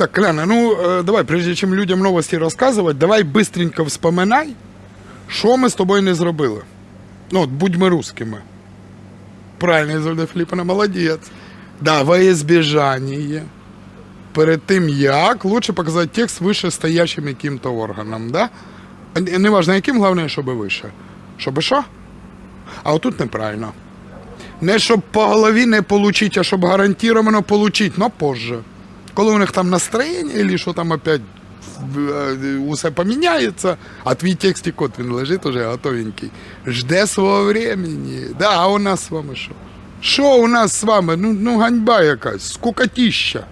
Так, Ляна, ну э, давай, прежде чем людям новості розказувати, давай быстренько вспоминай, що ми з тобою не зробили. Ну, от будьмо русскими. Правильно, Ізольда Філіппівна, молодець. Да, во избежание. Перед тим як лучше показати текст вищестоящим яким-то органам, да? Не- Неважно яким, головне, щоб вище. Щоб що? А отут неправильно. Не щоб по голові не получить, а щоб гарантировано получить, но позже. Коли у них там настроєння, і що там опять е, усе поміняється, а твій текстик от він лежить уже готовенький. Жде свого времени. Да, а у нас з вами що? Що у нас з вами? Ну, ну ганьба якась, скукотіща.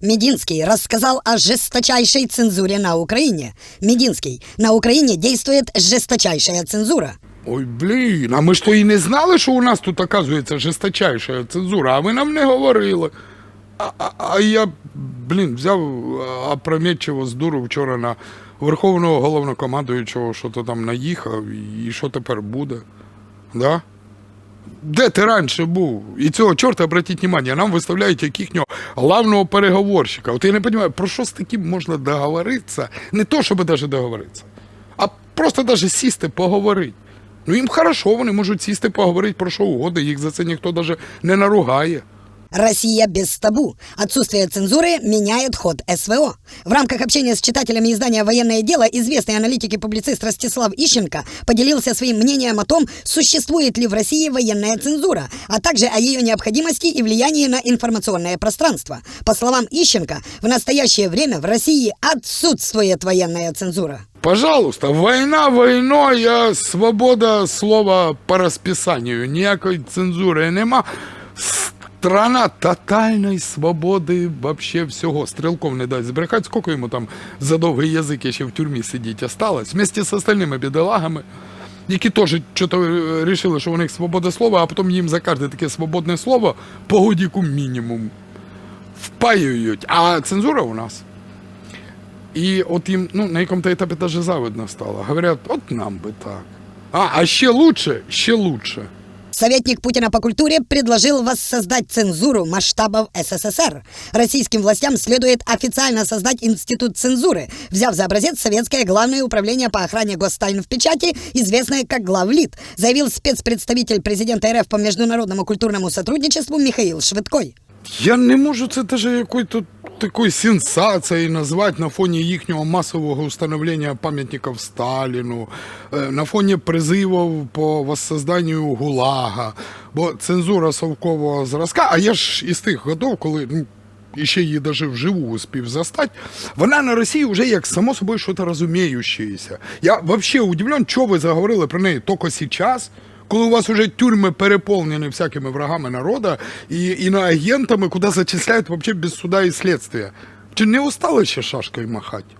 Мединский рассказал о жесточайшей цензуре на Украине. Мединский. На Украине действует жесточайшая цензура. Ой, блін, а ми ж то і не знали, що у нас тут, оказується, жесточайша цензура, а ви нам не говорили. А, а, а я, блін, взяв опрометчиво з дуру вчора на Верховного головнокомандуючого, що то там наїхав, і що тепер буде. Да? Де ти раніше був? І цього чорта, обратіть внимание, нам виставляють як їхнього главного переговорщика. От я не розумію, про що з таким можна договоритися? Не то, щоб навіть договоритися, а просто навіть сісти, поговорити. Ну їм хорошо, вони можуть сісти, поговорити про що угодно, їх за це ніхто навіть не наругає. Россия без табу. Отсутствие цензуры меняет ход СВО. В рамках общения с читателями издания «Военное дело» известный аналитик и публицист Ростислав Ищенко поделился своим мнением о том, существует ли в России военная цензура, а также о ее необходимости и влиянии на информационное пространство. По словам Ищенко, в настоящее время в России отсутствует военная цензура. Пожалуйста, війна війною, а свобода слова по розписанню. Ніякої цензури нема. Страна тотальної свободи вообще всього. Стрілков не дасть збрехати, скільки йому там за довгий язик ще в тюрмі сидіть осталось, вместе з остальними бідолагами, які теж що-то вирішили, що у них свобода слова, а потім їм за кожне таке свободне слово по годіку мінімум впаюють. А цензура у нас. І от їм ну, на якому-то етапі даже завидно стало. Говорять, от нам би так. А, а ще лучше, ще лучше. Советник Путина по культуре предложил воссоздать цензуру масштабов СССР. Российским властям следует официально создать институт цензуры, взяв за образец советское главное управление по охране гостайн в печати, известное как главлит, заявил спецпредставитель президента РФ по международному культурному сотрудничеству Михаил Швидкой. Я не можу це даже якою-то такою сенсацією назвати на фоні їхнього масового установлення пам'ятників Сталіну, е, на фоні призивів по воссозданню ГУЛАГа, бо цензура совкового зразка, а я ж із тих годов, коли ну, і ще її даже вживу успів застать, вона на Росії вже як само собою щось розуміючеся. Я взагалі удивлен, що ви заговорили про неї тільки зараз, коли у вас уже тюрми переповнені всякими врагами народа і іноагентами, куди зачисляють вообще без суда і слідства. Чи не устали ще шашкою махати?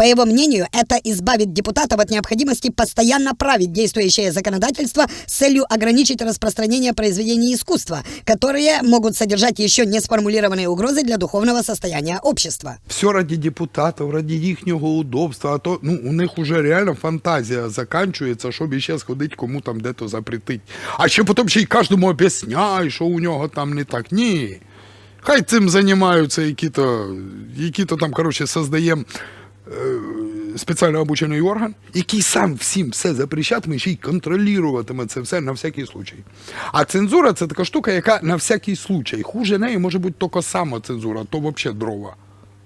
По его мнению, это избавит депутатов от необходимости постоянно править действующее законодательство с целью ограничить распространение произведений искусства, которые могут содержать еще не сформулированные угрозы для духовного состояния общества. Все раді депутатів, раді їхнього удобства, а то ну, у них уже реально фантазія заканчується, щоб іще сходити кому там де-то запретить. А ще потім ще й кожному об'ясняй, що у нього там не так. Ні. Хай цим займаються які-то, які-то там, коротше, создаємо е, спеціально обучений орган, який сам всім все запрещатиме, ще й контролюватиме це все на всякий случай. А цензура це така штука, яка на всякий случай. Хуже неї може бути тільки самоцензура, то взагалі дрова.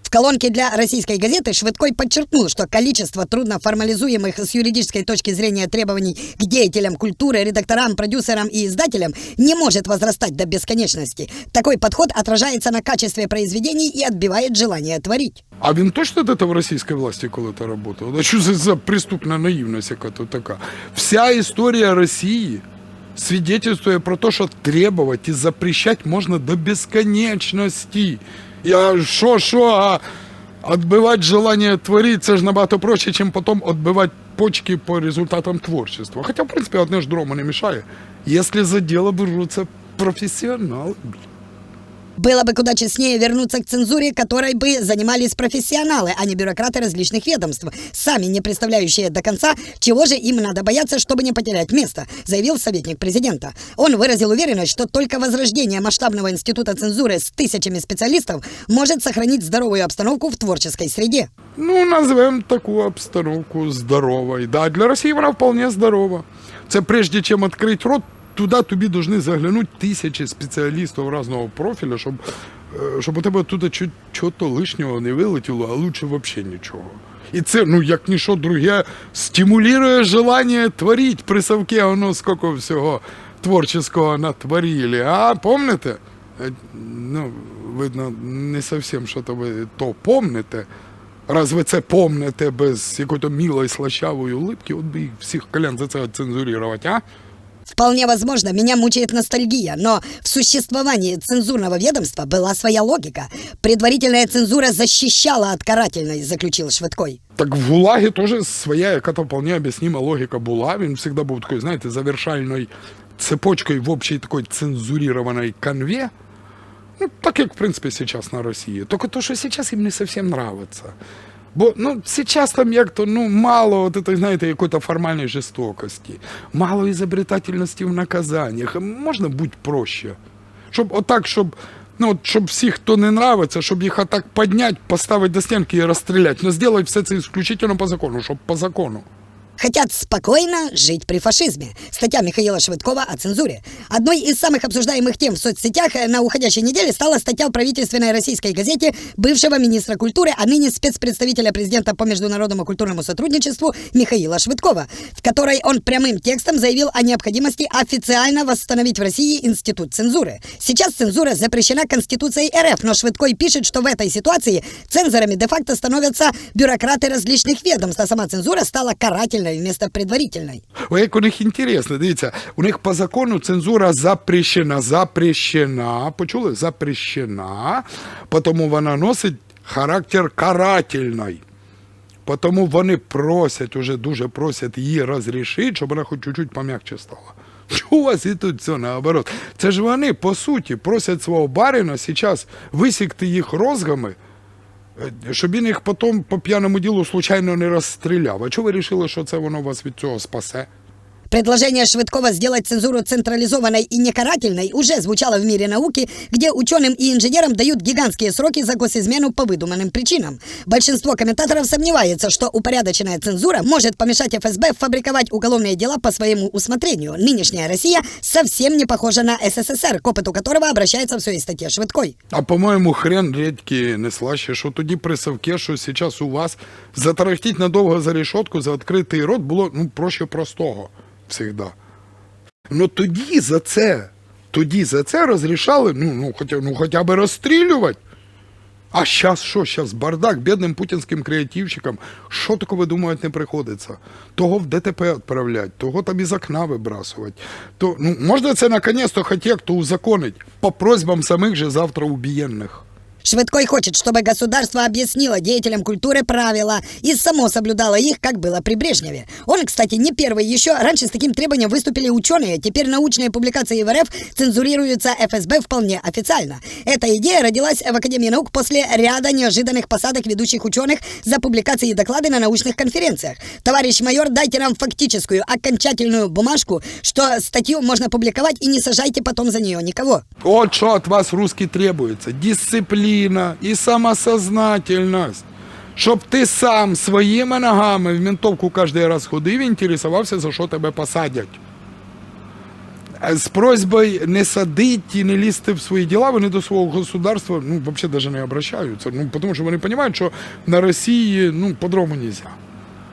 В колонке для российской газеты Швидкой подчеркнул, что количество трудно формализуемых с юридической точки зрения требований к деятелям культуры, редакторам, продюсерам и издателям не может возрастать до бесконечности. Такой подход отражается на качестве произведений и отбивает желание творить. А він точно де в російській власті коли-то працював? А що це за преступна наївність яка то така? Вся історія Росії свідчує про те, що требувати і запрещати можна до безконечності. Я що, що, а відбивати желання творити, це ж набагато проще, ніж потім відбивати почки по результатам творчества. Хоча, в принципі, одне ж другому не мішає. Якщо за діло беруться професіонали. Было бы куда честнее вернуться к цензуре, которой бы занимались профессионалы, а не бюрократы различных ведомств, сами не представляющие до конца, чего же им надо бояться, чтобы не потерять место, заявил советник президента. Он выразил уверенность, что только возрождение масштабного института цензуры с тысячами специалистов может сохранить здоровую обстановку в творческой среде. Ну, назовем таку обстановку здоровою. Да, для Росії вона вполне здорова. Це прежде чим відкрити рот, туди тобі повинні заглянути тисячі спеціалістів різного профілю, щоб, е, щоб у тебе туди чого-то лишнього не вилетіло, а лучше взагалі нічого. І це, ну, як ніщо друге, стимулює желання творити при совке, воно скільки всього творческого натворили. А, помните? Е, Ну, видно, не зовсім що-то ви то помните. Раз ви це помните без якоїсь милої слащавої улыбки, от би їх всіх колян за це цензурувати, а? Вполне возможно, меня мучает ностальгия, но в существовании цензурного ведомства была своя логика. Предварительная цензура защищала от карательной, заключил Швидкой. Так в ГУЛАГі теж своя, яка-то вполне об'яснима логіка була. Він завжди був такою, знаєте, завершальною цепочкою в общей такой цензурированной конве. Ну, так як, в принципі, сейчас на Росії. Тільки то, що сейчас їм не совсем нравится. Бо ну, сейчас там як-то ну, мало от этой, знаєте, якої-то формальної жорстокості, мало ізобретательності в наказаннях. Можна бути проще. Щоб отак, щоб, ну, от, щоб всіх, хто не нравиться, щоб їх отак підняти, поставити до стінки і розстріляти. Ну, зробити все це исключительно по закону, щоб по закону. Хотят спокойно жить при фашизме. Статья Михаила Швыдкова о цензуре. Одной из самых обсуждаемых тем в соцсетях э, на уходящей неделе стала статья в правительственной российской газете бывшего министра культуры, а ныне спецпредставителя президента по международному культурному сотрудничеству Михаила Швыдкова, в которой он прямым текстом заявил о необходимости официально восстановить в России институт цензуры. Сейчас цензура запрещена Конституцией РФ, но Швыдкой пишет, что в этой ситуации цензорами де-факто становятся бюрократы различных ведомств, а сама цензура стала карательной вместо предварительной. Ой, як у них інтересно, дивіться, у них по закону цензура запрещена, запрещена, почули? Запрещена, тому вона носить характер карательний. Тому вони просять, уже дуже просять її розрішити, щоб вона хоч чуть-чуть пом'якче стала. Чого у вас і тут все наоборот? Це ж вони, по суті, просять свого барина зараз висікти їх розгами, щоб він їх потім по п'яному ділу случайно не розстріляв. А чого ви вирішили, що це воно вас від цього спасе? Предложение Швыдкова сделать цензуру централизованной и некарательной уже звучало в мире науки, где ученым и инженерам дают гигантские сроки за госизмену по выдуманным причинам. Большинство комментаторов сомневается, что упорядоченная цензура может помешать ФСБ фабриковать уголовные дела по своему усмотрению. Нынешняя Россия совсем не похожа на СССР, к опыту которого обращается в своей статье Швыдкой. А по-моєму, хрен редьки не слаще, що тоді при совке, що зараз у вас затарахтіть надовго за решетку, за відкритий рот було ну, проще простого Завжди. Ну тоді за це, тоді за це розрішали, ну, ну, хоча, ну хоча б розстрілювати. А зараз що? Зараз бардак бідним путінським креативщикам. Що таке, ви думаєте, не приходиться? Того в ДТП відправляти, того там із окна вибрасувати. То, ну, можна це наконец-то хоч як-то узаконить по просьбам самих же завтра убиенных. Швыдкой хочет, чтобы государство объяснило деятелям культуры правила и само соблюдало их, как было при Брежневе. Он, кстати, не первый еще. Раньше с таким требованием выступили ученые. Теперь научные публикации в РФ цензурируются ФСБ вполне официально. Эта идея родилась в Академии наук после ряда неожиданных посадок ведущих ученых за публикации и доклады на научных конференциях. Товарищ майор, дайте нам фактическую, окончательную бумажку, что статью можно публиковать и не сажайте потом за нее никого. Вот что от вас, русский, требуется. Дисциплина и самосознательность. Щоб ти сам своїми ногами в ментовку кожен раз ходив і інтересувався, за що тебе посадять. Е, З просьбою не садити і не лізти в свої діла, вони до свого государства ну, взагалі навіть не обращаються. Ну, тому що вони розуміють, що на Росії ну, по-другому нельзя.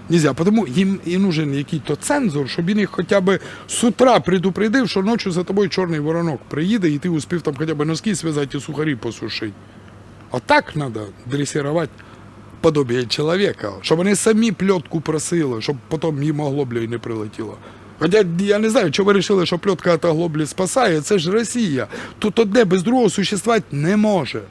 Нельзя, тому їм і нужен якийсь цензор, щоб він їх хоча б з утра предупредив, що ночі за тобою чорний воронок приїде, і ти успів там хоча б носки зв'язати і сухарі посушити. Отак треба дресувати подобие чоловіка, щоб вони самі пльотку просили, щоб потім їм оглоблю і не прилетіло. Хоча я не знаю, чого ви вирішили, що пльотка від оглоблі спасає, це ж Росія. Тут одне без другого существувати не може.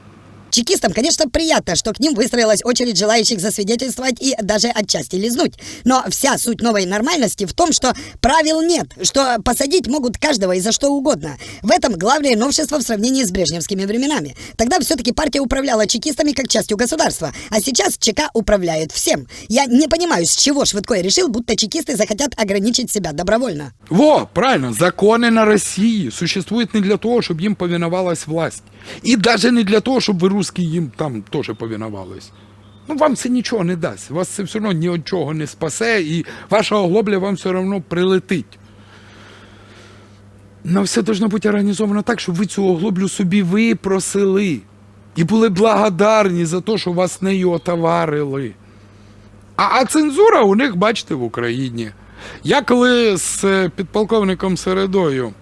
Чекистам, конечно, приятно, что к ним выстроилась очередь желающих засвидетельствовать и даже отчасти лизнуть. Но вся суть новой нормальности в том, что правил нет, что посадить могут каждого и за что угодно. В этом главное новшество в сравнении с брежневскими временами. Тогда все-таки партия управляла чекистами как частью государства, а сейчас ЧК управляет всем. Я не понимаю, с чего Швидкой решил, будто чекисты захотят ограничить себя добровольно. Во, правильно, закони на Росії существують не для того, щоб їм повиновалась власть. І навіть не для того, щоб ви русські їм там теж повиновались. Ну, вам це нічого не дасть. Вас це все одно ні від чого не спасе, і ваша оглобля вам все одно прилетить. Но все должно бути організовано так, щоб ви цю оглоблю собі випросили. І були благодарні за те, що вас нею отоварили. А, а цензура у них, бачите, в Україні. Я коли з е, підполковником Середою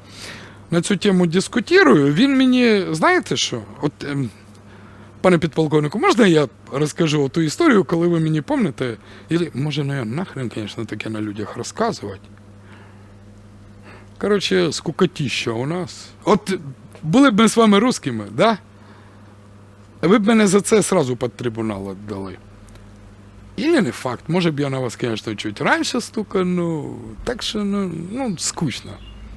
на цю тему дискутірую, він мені, знаєте що? От, ем, пане підполковнику, можна я розкажу ту історію, коли ви мені помните? Ілі, може, ну я нахрен, звісно, таке на людях розказувати. Коротше, скукотіща у нас. От були б ми з вами русскими, да? Ви б мене за це сразу під трибунал віддали. Или не факт. Може б я на вас, конечно, чуть раньше стукану. Так що, ну, ну скучно.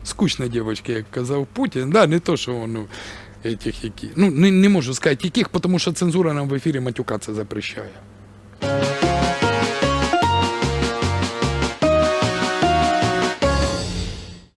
Скучно, девочки, як казав Путін. Да, не то, що воно этих, які. Ну, не, не можу сказати яких, тому що цензура нам в ефірі матюкатися запрещає.